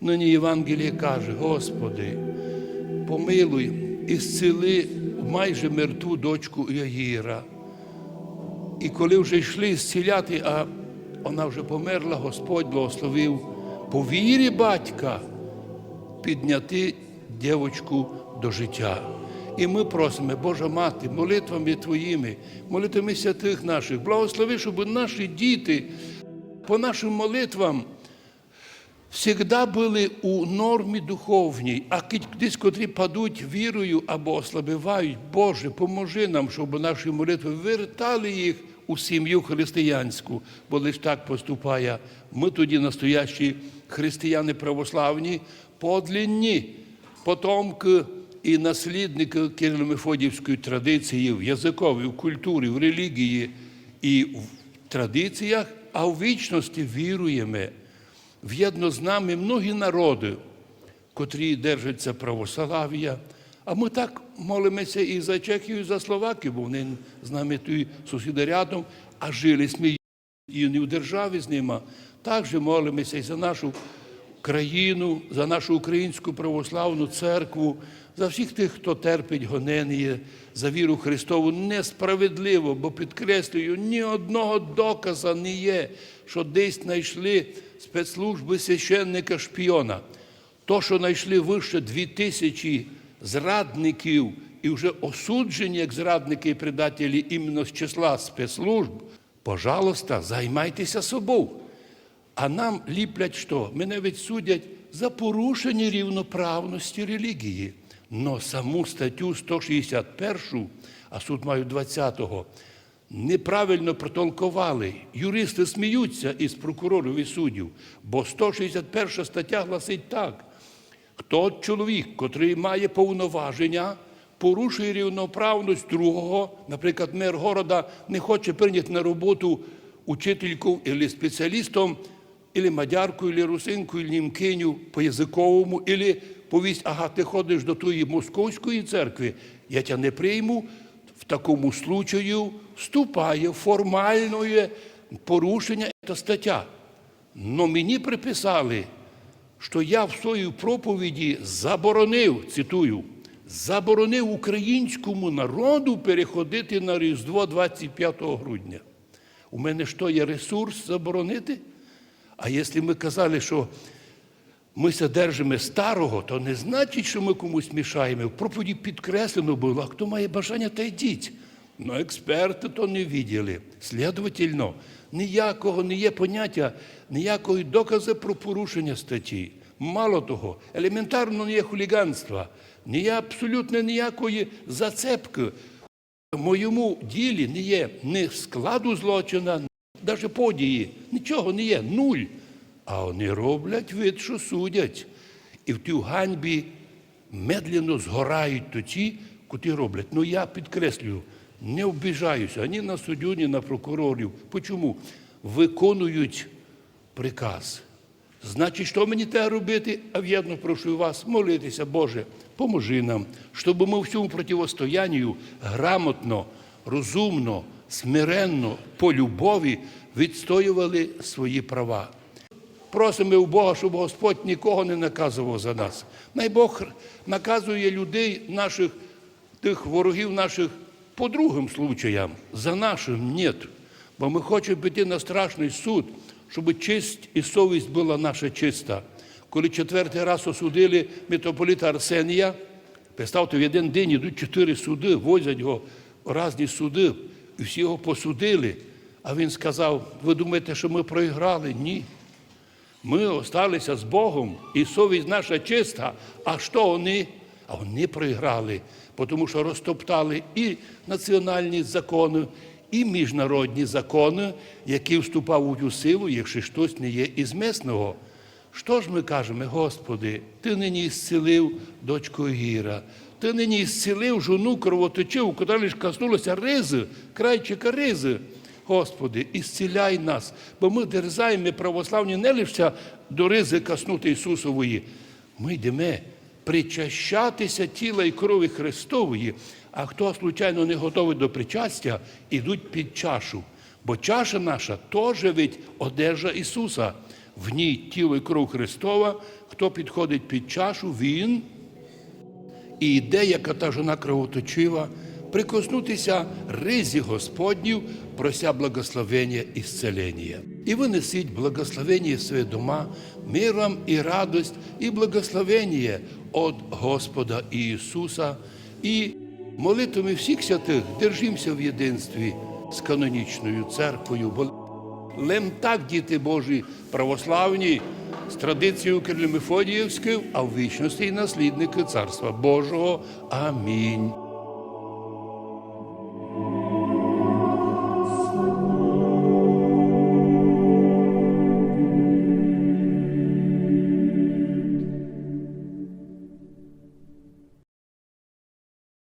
Нині Євангеліє каже, Господи, помилуй і зціли майже мертву дочку Яїра. І коли вже йшли зціляти, а вона вже померла, Господь благословив по вірі батька підняти дівочку до життя. І ми просимо, Божа Мати, молитвами Твоїми, молитвами святих наших, благослови, щоб наші діти по нашим молитвам завжди були у нормі духовній, а десь, котрі падуть вірою або ослабівають, Боже, поможи нам, щоб наші молитви вертали їх у сім'ю християнську, бо лише так поступає. Ми тоді настоящі християни православні, подлінні, потомки і наслідники Кирило-Мефодіївської традиції в язиковій, в культурі, в релігії і в традиціях, а в вічності віруємо. В'єдно з нами многі народи, котрі держаться православ'я. А ми так молимося і за Чехію, і за Словакію, бо вони з нами тут сусіди рядом, а жили ми і не в державі з ними. Також молимося і за нашу країну, за нашу українську православну церкву, за всіх тих, хто терпить гонення, за віру Христову несправедливо, бо підкреслюю, ні одного доказу не є, що десь знайшли спецслужби священника шпіона. То, що знайшли вище дві тисячі зрадників і вже осуджені як зрадники і предателі іменно з числа спецслужб, пожалуйста, займайтеся собою. А нам ліплять що? Мене ведь судять за порушення рівноправності релігії. Но саму статтю 161, а суд маю 20-го, неправильно протолкували. Юристи сміються із прокурорів і суддів, бо 161 стаття гласить так. Хто чоловік, котрий має повноваження, порушує рівноправність другого, наприклад, мер города не хоче прийняти на роботу учительку або спеціалістом, або мадярку, або русинку, або німкиню по язиковому, або повість, ага, ти ходиш до тої московської церкви, я тебе не прийму, в такому случаю вступає формальне порушення ця стаття. Но мені приписали, що я в своїй проповіді заборонив, цитую, заборонив українському народу переходити на Різдво 25 грудня. У мене що є ресурс заборонити? А якщо ми казали, що ми се держимо старого, то не значить, що ми комусь мішаємо. В проповіді підкреслено було, а хто має бажання, та йдіть. Ну, експерти то не виділи. Слідовательно, ніякого не є поняття, ніякої доказу про порушення статті. Мало того, елементарно не є хуліганства, не є абсолютно ніякої зацепки. В моєму ділі не є ні складу злочина, навіть події, нічого не є, нуль. А вони роблять вид, що судять. І в тій ганьбі медленно згорають то ті, котрі роблять. Ну я підкреслюю, не обіжаюся ні на суддю, ні на прокурорів. Почому? Виконують приказ. Значить, що мені треба робити? А в'єдно прошу вас молитися, Боже, поможи нам, щоб ми в цьому противостоянню грамотно, розумно, смиренно, по любові відстоювали свої права. Просимо у Бога, щоб Господь нікого не наказував за нас. Най Бог наказує людей, наших, тих ворогів наших по другим случаям, за нашим ні. Бо ми хочемо піти на страшний суд, щоб честь і совість була наша чиста. Коли четвертий раз осудили митрополита Арсенія, представте, в один день йдуть чотири суди, возять його різні суди, і всі його посудили. А він сказав: ви думаєте, що ми проіграли? Ні. Ми осталися з Богом, і совість наша чиста. А що вони? А вони проіграли, тому що розтоптали і національні закони, і міжнародні закони, які вступають у силу, якщо хтось не є із місного. Що ж ми кажемо, Господи, Ти нині зцілив дочку Гіра, Ти нині зцілив жону кровоточиву, куди лиш коснулося ризи, крайчика ризи. Господи, ісціляй нас, бо ми дерзаємо православні не лише до ризи каснути Ісусової. Ми йдемо причащатися тіла і крові Христової, а хто, случайно, не готовий до причастя, ідуть під чашу. Бо чаша наша теж ведь одежа Ісуса. в ній тіло і кров Христова, хто підходить під чашу, він і йде, яка та жона кровоточива, прикоснутися ризі Господнів, прося благословення і зцелення. І винесіть благословення в дома, мир і радость, і благословення від Господа Ісуса, і молитвами всіх святих держимося в єдинстві з канонічною церквою. Бо Лем так, діти Божі, православні, з традицією Кирило-Мефодіївською, а в вічності і наслідники Царства Божого. Амінь.